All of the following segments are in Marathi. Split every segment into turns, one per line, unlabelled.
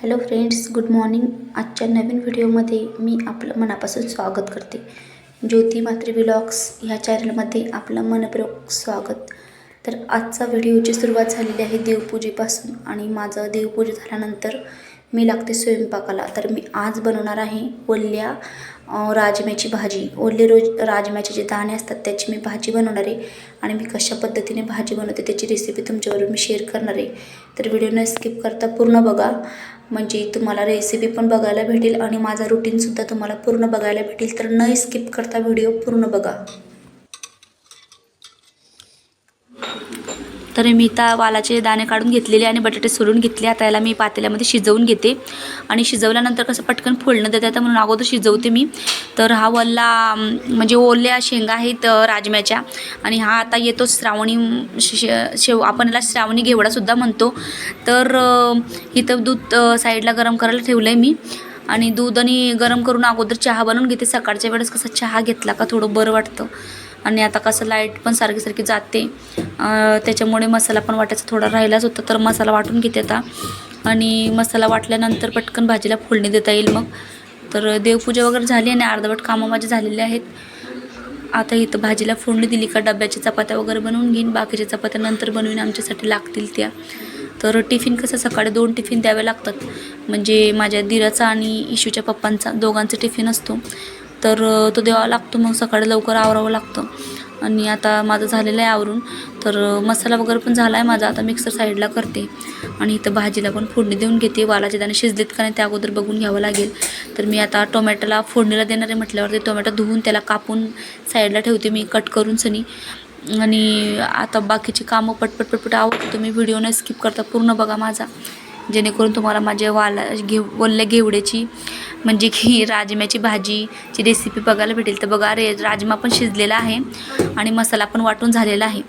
हॅलो फ्रेंड्स गुड मॉर्निंग आजच्या नवीन व्हिडिओमध्ये मी आपलं मनापासून स्वागत करते. ज्योती मात्री ब्लॉग्स ह्या चॅनलमध्ये आपलं मनपूर्वक स्वागत. तर आजचा व्हिडिओची सुरुवात झालेली आहे देवपूजेपासून आणि माझं देवपूजा झाल्यानंतर मी लागते स्वयंपाकाला. तर मी आज बनवणार आहे वल्ल्या राजम्याची भाजी. ओले रोज राजम्याचे जे दाणे असतात त्याची मी भाजी बनवणार आहे आणि मी कशा पद्धतीने भाजी बनवते त्याची रेसिपी तुमच्याबरोबर मी शेअर करणार आहे. तर व्हिडिओ न स्किप करता पूर्ण बघा. म्हणजे तुम्हाला रेसिपी पण बघायला भेटेल आणि माझा रुटीनसुद्धा तुम्हाला पूर्ण बघायला भेटेल. तर न स्किप करता व्हिडिओ पूर्ण बघा. तर मी आता वालाचे दाणे काढून घेतलेले आणि बटाटे सोलून घेतले. आता याला मी पातेल्यामध्ये शिजवून घेते. आणि शिजवल्यानंतर कसं पटकन फोडणं देतात आता म्हणून अगोदर शिजवते मी. तर हा वल्ला म्हणजे ओल्या शेंगा आहेत राजम्याच्या. आणि हा आता येतो श्रावणी शे शेव आपण याला श्रावणी घेवडासुद्धा म्हणतो. तर इथं दूध साईडला गरम करायला ठेवलं आहे मी. आणि दूध आणि गरम करून अगोदर चहा बनवून घेते. सकाळच्या वेळेस कसा चहा घेतला का थोडं बरं वाटतं. आणि आता कसं लाइट पण सारखी सारखी जाते. त्याच्यामुळे मसाला पण वाटायचा थोडा राहिलाच होता तर मसाला वाटून घेते आता. आणि मसाला वाटल्यानंतर पटकन भाजीला फोडणी देता येईल मग. तर देवपूजा वगैरे झाली आणि अर्धवट कामं माझे झालेले आहेत. आता इथं भाजीला फोडणी दिली का डब्याच्या चपात्या वगैरे बनवून घेईन बाकीच्या चपात्या नंतर बनवून आमच्यासाठी लागतील त्या. तर टिफिन कसं सकाळी दोन टिफिन द्यावे लागतात. म्हणजे माझ्या दिराचा आणि इशूच्या पप्पांचा दोघांचा टिफिन असतो. तर तो द्यावा लागतो मग सकाळी लवकर आवरावं लागतं. आणि आता माझं झालेलं आहे आवरून. तर मसाला वगैरे पण झाला आहे माझा. आता मिक्सर साईडला करते. आणि इथं भाजीला पण फोडणी देऊन घेते. वालाचे दाणे शिजलेत का नाही त्या अगोदर बघून घ्यावं लागेल. तर मी आता टोमॅटोला फोडणीला देणार आहे म्हटल्यावर ते टोमॅटो धुवून त्याला कापून साईडला ठेवते मी कट करून सनी. आणि आता बाकीची कामं पटपट पटपट आवडतो तुम्ही व्हिडिओ नाही स्किप करता. पूर्ण बघा माझा. जेणेकरून तुम्हाला माझ्या वाला घेव वल्ल्या घेवड्याची म्हणजे की राजम्याची भाजीची रेसिपी बघायला भेटेल. तर बघा रे राजमा पण शिजलेला आहे आणि मसाला पण वाटून झालेला आहे.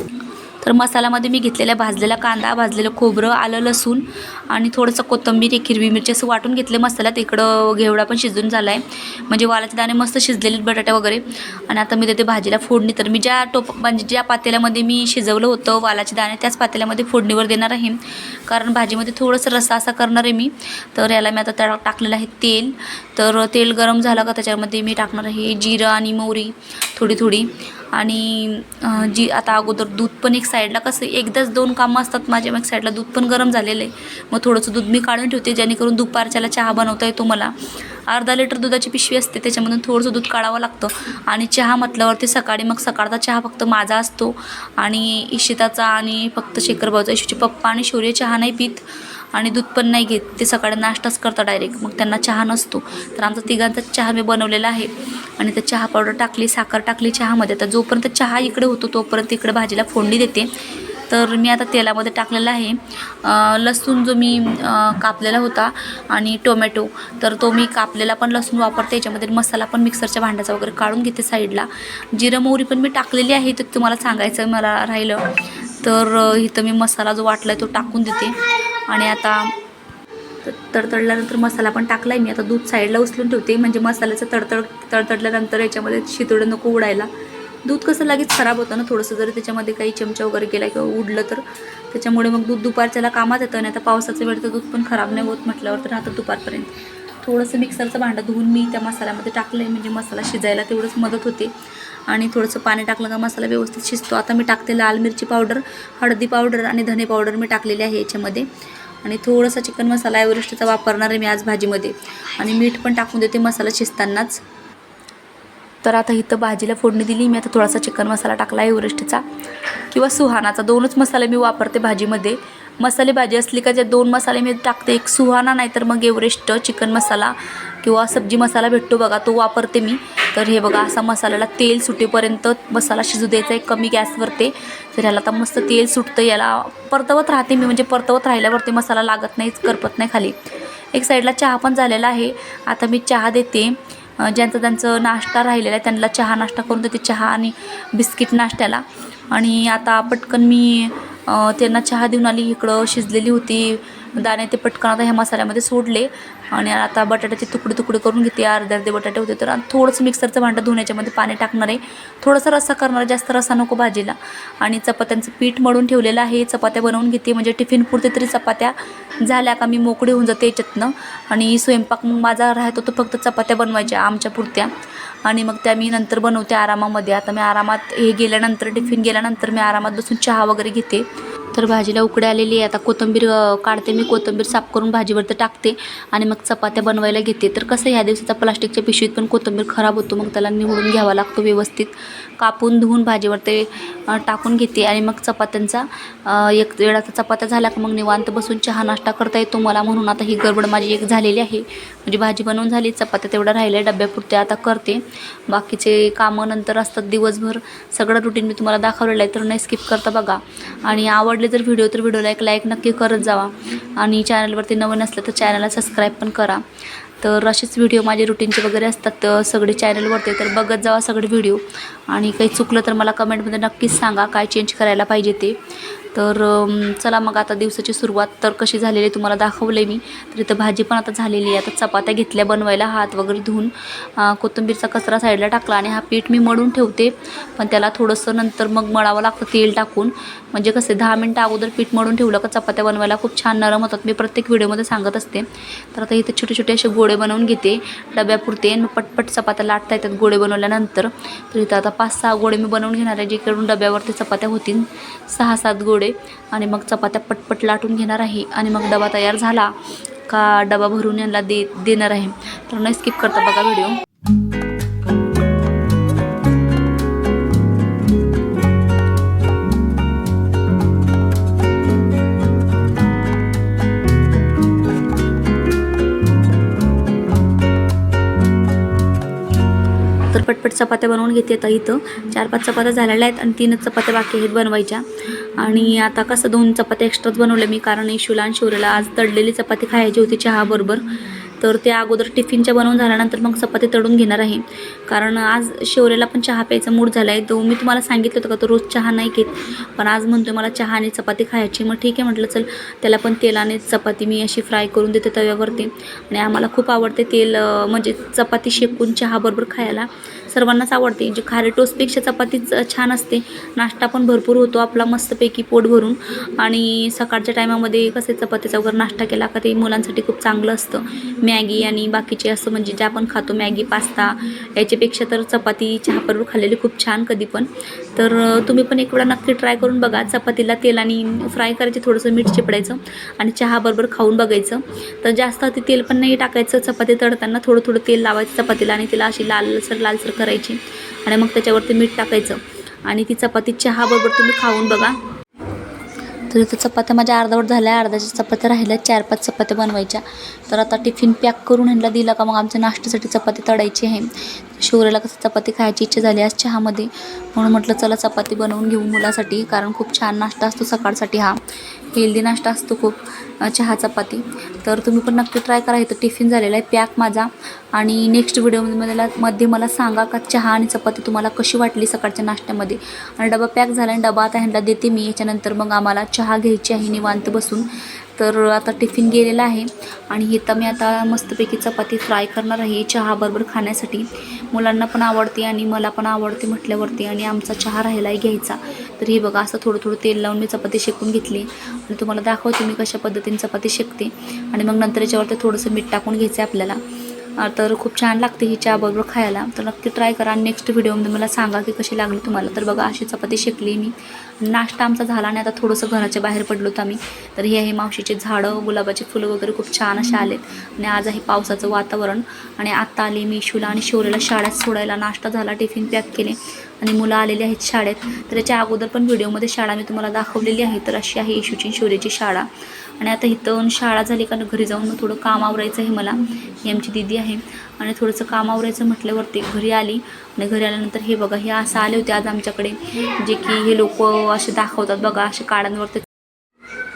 तर मसाल्यामध्ये मी घेतलेला भाजलेला कांदा भाजलेलं खोबरं आलं लसूण आणि थोडंसं कोथिंबीर एक हिरवी मिरची असं वाटून घेतलं मसाल्यात. इकडं घेवडा पण शिजून झाला आहे म्हणजे वालाचे दाणे मस्त शिजलेले आहेत बटाटे वगैरे. आणि आता मी देते भाजीला फोडणी तर मी ज्या टोप म्हणजे ज्या पातेल्यामध्ये मी शिजवलं होतं वालाचे दाणे त्याच पातेल्यामध्ये फोडणीवर देणार आहे. कारण भाजीमध्ये थोडंसं रस्सा असा करणार आहे मी. तर याला मी आता त्या टाकलेलं आहे तेल. तर तेल गरम झालं का त्याच्यामध्ये मी टाकणार आहे जिरं आणि मोहरी थोडी थोडी आणि जी आता अगोदर दूध पण एक साईडला कसं एकदाच दोन कामं असतात माझ्या मग साईडला दूध पण गरम झालेलं आहे. मग थोडंसं दूध मी काढून ठेवते जेणेकरून दुपारच्याला चहा बनवता येतो मला अर्धा लिटर दुधाची पिशवी असते त्याच्यामधून थोडंसं दूध काढावं लागतं. आणि चहा म्हटल्यावरती सकाळी मग सकाळचा चहा फक्त माझा असतो. आणि इशिताचा आणि फक्त शेखरबाऊचा इशूचे पप्पा आणि शौर्य चहा नाही पित. आणि दूध पण नाही घेत. ते सकाळी नाश्ताच करतात डायरेक्ट मग त्यांना चहा नसतो. तर आमचा तिघांचा चहा मी बनवलेला आहे. आणि त्या चहा पावडर टाकली साखर टाकली चहामध्ये. तर जोपर्यंत चहा इकडे होतो तोपर्यंत इकडे भाजीला फोडणी देते. तर मी आता तेलामध्ये टाकलेला आहे. लसूण जो मी कापलेला होता आणि टोमॅटो तर तो मी कापलेला पण लसूण वापरते. याच्यामध्ये मसाला पण मिक्सरच्या भांड्याचा वगैरे काढून घेते साईडला जिरं मोहरी पण मी टाकलेली आहे. तर तुम्हाला सांगायचं मला राहिलं. तर इथं मी मसाला जो वाटला आहे तो टाकून देते. आणि आता तर तडतडल्यानंतर मसाला पण टाकला आहे मी. आता दूध साईडला उचलून ठेवते. म्हणजे मसाल्याचं तडतड तडतडल्यानंतर याच्यामध्ये शितोडं नको उडायला. दूध कसं लगेच खराब होतं ना थोडंसं जरी त्याच्यामध्ये काही चमचा वगैरे गेला किंवा उडलं तर. त्याच्यामुळे मग दूध दुपारच्याला कामात येतं आणि आता पावसाचं वेळ तर दूध पण खराब नाही होत म्हटल्यावर तर आता दुपारपर्यंत. थोडंसं मिक्सरचं भांडं धुवून मी त्या मसाल्यामध्ये टाकलं आहे म्हणजे मसाला शिजायला तेवढंच मदत होते. आणि थोडंसं पाणी टाकलं का मसाला व्यवस्थित शिजतो. आता मी टाकते लाल मिरची पावडर हळदी पावडर आणि धने पावडर मी टाकलेली आहे याच्यामध्ये. आणि थोडासा चिकन मसाला एव्हरेस्टचा वापरणार आहे मी आज भाजीमध्ये. आणि मीठ पण टाकून देते मसाला शिजतानाच. तर आता इथं भाजीला फोडणी दिली. मी आता थोडासा चिकन मसाला टाकला एव्हरेस्टचा. किंवा सुहानाचा. दोनच मसाले मी वापरते भाजीमध्ये. मसाले भाजी असली का ज्या दोन मसाले मी टाकते एक सुहाना नाही तर मग एव्हरेस्ट चिकन मसाला किंवा सब्जी मसाला भेटतो बघा तो वापरते मी. तर हे बघा असा मसाल्याला तेल सुटेपर्यंत मसाला शिजू द्यायचा आहे कमी गॅसवरती. तर ह्याला आता मस्त तेल सुटतं याला परतवत राहते मी म्हणजे परतवत राहिल्यावरती मसाला लागत नाही करपत नाही खाली. एक साईडला चहा पण झालेला आहे. आता मी चहा देते. ज्यांचा ज्यांचं त्यांचं नाश्ता राहिलेला आहे त्यांना चहा नाश्ता करून देते चहा आणि बिस्किट नाश्त्याला. आणि आता पटकन मी त्यांना चहा देऊन आली इकडं शिजलेली होती. दाणे ते पटकन आता ह्या मसाल्यामध्ये सोडले. आणि आता बटाट्याचे तुकडे तुकडे करून घेते. अर्धे अर्धे बटाटे होते तर थोडंसं मिक्सरचं भांडं धुण्याच्यामध्ये पाणी टाकणार आहे. थोडंसं रस्सा करणार जास्त रस्सा नको भाजीला. आणि चपात्यांचं पीठ मळून ठेवलेलं आहे. चपात्या बनवून घेते. म्हणजे टिफिन पुरते तरी चपात्या झाल्या का मी मोकळी होऊन जाते याच्यातनं. आणि स्वयंपाक मग माझा राहतो तो फक्त चपात्या बनवायच्या आमच्या पुरत्या. आणि मग त्या मी नंतर बनवते आरामामध्ये. आता मी आरामात हे गेल्यानंतर टिफिन गेल्यानंतर मी आरामात बसून चहा वगैरे घेते. तर भाजीला उकडे आलेली आहे. आता कोथिंबीर काढते मी. कोथिंबीर साफ करून भाजीवरती टाकते आणि मग चपात्या बनवायला घेते. तर कसं ह्या दिवसाचा प्लास्टिकच्या पिशवीत पण कोथिंबीर खराब होतो. मग त्याला निवडून घ्यावा लागतो व्यवस्थित. कापून धुवून भाजीवर ते टाकून घेते आणि मग चपात्यांचा एक वेळाचा चपात्या झाल्या का मग निवांत बसून चहा नाश्ता करता येतो. मला म्हणून आता ही गडबड माझी एक झालेली आहे. म्हणजे भाजी बनवून झाली चपात्या तेवढ्या राहिल्या डब्यापुरते आता करते. बाकीचे कामं नंतर असतात दिवसभर. सगळं रुटीन मी तुम्हाला दाखवलेलं आहे तर नाही स्किप करता बघा. आणि आवडले जर व्हिडिओ तर व्हिडिओला एक लाईक नक्की करत जावा. आणि चॅनलवरती नवीन असलं तर चॅनलला सबस्क्राईब पण करा. तर असेच व्हिडिओ माझे रुटीनचे वगैरे असतात तर सगळे चॅनलवरती तर बघत जावा सगळे व्हिडिओ आणि काही चुकलं तर मला कमेंटमध्ये नक्कीच सांगा काय चेंज करायला पाहिजे ते. तर चला मग आता दिवसाची सुरुवात तर कशी झालेली आहे तुम्हाला दाखवले मी. तर इथं भाजी पण आता झालेली आहे. आता चपात्या घेतल्या बनवायला हात वगैरे धुवून कोथिंबीरचा कचरा साईडला टाकला आणि हा पीठ मी मळून ठेवते. पण त्याला थोडंसं नंतर मग मळावं लागतं तेल टाकून. म्हणजे कसं दहा मिनटं अगोदर पीठ मळून ठेवलं का चपात्या बनवायला खूप छान नरम होतात. मी प्रत्येक व्हिडिओमध्ये सांगत असते. तर आता इथे छोटे छोटे असे गोळे बनवून घेते डब्यापुरते. आणि पटपट चपात्या लाटता येतात गोळे बनवल्यानंतर. तर इथं आता पाच सहा गोळे मी बनवून घेणार आहे जेकडून डब्यावरती चपात्या होतील. सहा सात गोळे. आणि मग चपात्या पटपट लाटून घेणार आहे आणि मग डबा तयार झाला का डबा भरून यांना दे देणार आहे. तर नाही स्किप करता बघा व्हिडिओ तर पटपट चपात्या बनवून घेते आता इथं. चार पाच चपात्या झालेल्या आहेत आणि तीनच चपात्या बाकी आहेत बनवायच्या. आणि आता कसं दोन चपात्या एक्स्ट्राच बनवल्या मी कारण इशूला आणि शिवरेला आज तळलेली चपाती खायची होती चहाबरोबर. तर ते अगोदर टिफिनच्या बनवून झाल्यानंतर मग चपाती तळून घेणार आहे. कारण आज शिवरेला पण चहा प्यायचा मूड झाला आहे तो मी तुम्हाला सांगितलं होतं का तो रोज चहा नाही घेत. पण आज म्हणतोय मला चहा आणि चपाती खायची. मग ठीक आहे म्हटलं चल त्याला पण तेलाने चपाती मी अशी फ्राय करून देते तव्यावरती. आणि आम्हाला खूप आवडते तेल म्हणजे चपाती शेकून चहाबरोबर खायला. सर्वांनाच आवडते. जे खारे टोस्टपेक्षा चपातीच छान असते. नाश्ता पण भरपूर होतो. आपला मस्तपैकी पोट भरून. आणि सकाळच्या टायमामध्ये कसे चपातीचा वगैरे नाश्ता केला का ते मुलांसाठी खूप चांगलं असतं. मॅगी आणि बाकीचे असं म्हणजे जे आपण खातो मॅगी पास्ता याच्यापेक्षा तर चपाती चहाबरोबर खाल्लेली खूप छान कधी पण. तर तुम्ही पण एक वेळा नक्की ट्राय करून बघा. चपातीला तेल आणि फ्राय करायचे थोडंसं मीठ चिपडायचं आणि चहाबरोबर खाऊन बघायचं. तर जास्त ते तेल पण नाही टाकायचं. चपाती तळताना थोडं थोडं तेल लावायचं चपातीला आणि तिला अशी लालसर लालसर करायची. आणि मग त्याच्यावरती मीठ टाकायचं. आणि ती चपाती चहाबरोबर तुम्ही खाऊन बघा. तर इथं चपात्या माझ्या अर्धवट झाल्या. अर्ध्याच्या चपात्या राहिल्या. चार पाच चपात्या बनवायच्या. तर आता टिफिन पॅक करून ह्यांना दिला का मग आमच्या नाश्त्यासाठी चपाती तळायची आहे. शिवरेला कसं चपाती खायची इच्छा झाली आज चहामध्ये. म्हणून म्हटलं चला चपाती बनवून घेऊ मुलासाठी कारण खूप छान नाश्ता असतो सकाळसाठी हा. हेल्दी नाश्ता असतो खूप चहा चपाती. तर तुम्ही पण नक्की ट्राय करा इथं टिफिन झालेला आहे पॅक माझा. आणि नेक्स्ट व्हिडिओमध्ये मध्ये मला सांगा का चहा आणि चपाती तुम्हाला कशी वाटली सकाळच्या नाश्त्यामध्ये. आणि डबा पॅक झाला आणि डबा आता ह्यांना देते मी याच्यानंतर मग आम्हाला चहा घ्यायची आहे निवांत बसून. तर आता टिफिन गेलेला आहे. आणि इथं मी आता मस्तपैकी चपाती फ्राय करणार आहे. चहाबरोबर खाण्यासाठी. मुलांना पण आवडते आणि मला पण आवडते म्हटल्यावरती आणि आमचा चहा राहिलाही घ्यायचा. तर हे बघा असं थोडं थोडं तेल लावून मी चपाती शेकून घेतली. आणि तुम्हाला दाखवते मी कशा पद्धतीने चपाती शेकते. आणि मग नंतर याच्यावरती थोडंसं मीठ टाकून घ्यायचं आहे आपल्याला. तर खूप छान लागते ही चहाबरोबर खायला. तर नक्की ट्राय करा. आणि नेक्स्ट व्हिडिओमध्ये मला सांगा की कशी लागली तुम्हाला. तर बघा अशी चपाती शेकली मी. नाश्ता आमचा झाला आणि आता थोडंसं घराच्या बाहेर पडलो होतो आम्ही. तर हे आहे मावशीचे झाडं. गुलाबाचे फुलं वगैरे खूप छान असे आलेत. आणि आज आहे पावसाचं वातावरण. आणि आत्ता आली मी शिवला आणि शौर्याला शाळेत सोडायला. नाश्ता झाला टिफिन पॅक केले. आणि मुलं आलेली आहेत शाळेत. तर याच्या अगोदर पण व्हिडिओमध्ये शाळा मी तुम्हाला दाखवलेली आहे. तर अशी आहे इशूची शौर्याची शाळा. आणि आता इथं शाळा झाली का घरी जाऊन मग थोडं काम आवरायचं आहे मला. ही आमची दिदी आहे. आणि थोडंसं काम आवरायचं म्हटल्यावरती घरी आली. आणि घरी आल्यानंतर हे बघा हे असं आले होते आज आमच्याकडे. जे की हे लोक असे दाखवतात बघा असे काळांवरती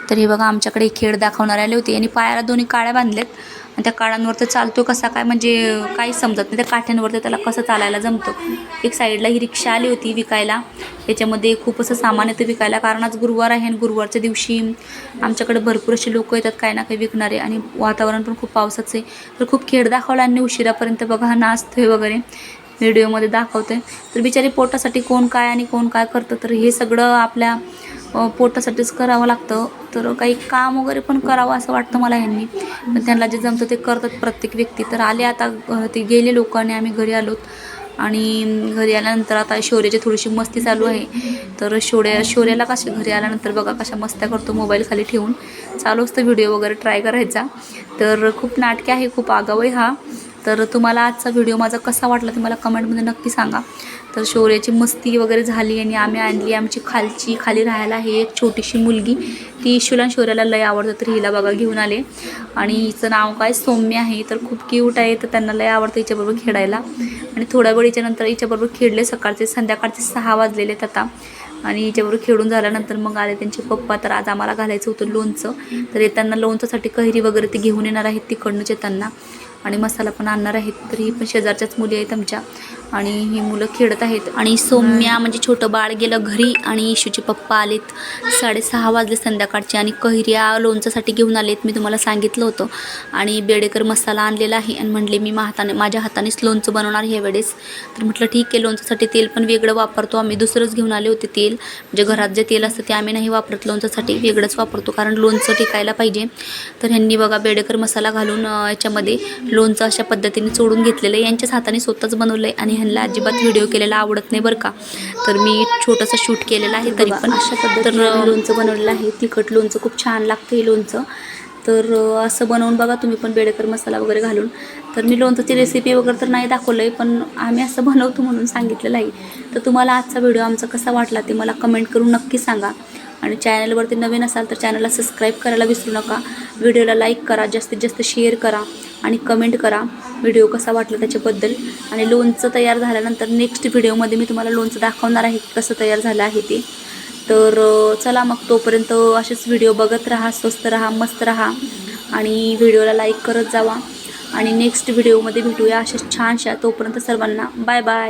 तर हे बघा आमच्याकडे खेळ दाखवणारे आले होते. आणि पायाला दोन्ही काळ्या बांधल्यात आणि त्या काळांवर तर चालतो कसा काय म्हणजे काही समजत नाही. त्या काठ्यांवरती त्याला कसं चालायला जमतं? एक साईडला ही रिक्षा आली होती विकायला. त्याच्यामध्ये खूप असं सामान येतं विकायला. कारण आज गुरुवार आहे आणि गुरुवारच्या दिवशी आमच्याकडे भरपूर असे लोक येतात काही ना काही विकणारे. आणि वातावरण पण खूप पावसाचं आहे. तर खूप खेळ दाखवला आणि उशिरापर्यंत. बघा हा नाचतोय वगैरे. व्हिडिओमध्ये दाखवतोय. तर बिचारी पोटासाठी कोण काय आणि कोण काय करतं? तर हे सगळं आपल्या पोटासाठीच करावं लागतं. तर काही काम वगैरे पण करावं असं वाटतं मला ह्यांनी. पण त्यांना जे जमतं ते करतात. प्रत्येक व्यक्ती तर आले आता ते गेले लोक आणि आम्ही घरी आलोत. आणि घरी आल्यानंतर आता शौर्याची थोडीशी मस्ती चालू आहे. तर शौर्या शौर्याला कशा घरी आल्यानंतर बघा कशा मस्त्या करतो मोबाईल खाली ठेवून. चालू असतं व्हिडिओ वगैरे ट्राय करायचा. तर खूप नाटके आहे खूप आगाव आहे हा. तर तुम्हाला आजचा व्हिडिओ माझा कसा वाटला ते मला कमेंटमध्ये नक्की सांगा. तर शौर्याची मस्ती वगैरे झाली आणि आम्ही आणली. आमची खालची खाली राहायला आहे एक छोटीशी मुलगी. ती इशूला शौर्याला लय आवडतं. तर हिला बघा घेऊन आले. आणि हिचं नाव काय? सौम्य आहे. तर खूप क्यूट आहे. तर त्यांना लय आवडतं हिच्याबरोबर खेळायला. आणि थोड्या वेळ हिच्यानंतर हिच्याबरोबर खेळले सकाळचे. संध्याकाळचे सहा वाजलेले आहेत आता. आणि हिच्याबरोबर खेळून झाल्यानंतर मग आले त्यांचे पप्पा. तर आज आम्हाला घालायचं होतं लोणचं. तर येताना लोणच्यासाठी कैरी वगैरे ते घेऊन येणार आहेत तिकडनंच येताना आणि मसाला पण आणणार आहेत. तर ही पण शेजारच्याच मुली आहेत आमच्या. आणि ही मुलं खेळत आहेत. आणि सौम्या म्हणजे छोटं बाळ गेलं घरी आणि इशूचे पप्पा आलेत साडेसहा वाजले संध्याकाळचे आणि कैऱ्या लोणच्यासाठी घेऊन आलेत मी तुम्हाला सांगितलं होतं. आणि बेडेकर मसाला आणलेला आहे आणि म्हणले मी मा हाताने माझ्या हातानेच लोणचं बनवणार ह्या वेळेस. तर म्हटलं ठीक आहे लोणच्यासाठी तेल पण वेगळं वापरतो. आम्ही दुसरंच घेऊन आले होते तेल. म्हणजे घरात जे तेल असतं ते आम्ही नाही वापरत. लोणच्यासाठी वेगळंच वापरतो कारण लोणचं टिकायला पाहिजे. तर ह्यांनी बघा बेडेकर मसाला घालून याच्यामध्ये लोणचं अशा पद्धतीने चोडून घेतलेलं आहे. यांच्याच हाताने स्वतःच बनवलं आहे आणि ह्यांना अजिबात व्हिडिओ केलेला आवडत नाही बरं का. तर मी छोटंसं शूट केलेलं आहे तरी पण. अशा पद्धतीने लोणचं बनवलेलं आहे. तिखट लोणचं खूप छान लागतं हे लोणचं. तर असं बनवून बघा तुम्ही पण बेडेकर मसाला वगैरे घालून. तर मी लोणचं रेसिपी वगैरे तर नाही दाखवलं आहे पण आम्ही असं बनवतो म्हणून सांगितलेलं आहे. तर तुम्हाला आजचा व्हिडिओ आमचा कसा वाटला ते मला कमेंट करून नक्की सांगा. आणि चॅनलवरती नवीन असाल तर चॅनलला सबस्क्राईब करायला विसरू नका. व्हिडिओला लाईक करा जास्तीत जास्त शेअर करा. आणि कमेंट करा. व्हिडिओ कसा वाटला त्याच्याबद्दल. आणि लोणचं तयार झाल्यानंतर नेक्स्ट व्हिडिओमध्ये मी तुम्हाला लोणचं दाखवणार आहे की कसं तयार झालं आहे ते. तर चला मग तोपर्यंत असेच व्हिडिओ बघत राहा स्वस्त राहा मस्त राहा. आणि व्हिडिओला लाईक करत जावा. आणि नेक्स्ट व्हिडिओमध्ये भेटूया अशाच छानशा. तोपर्यंत सर्वांना बाय बाय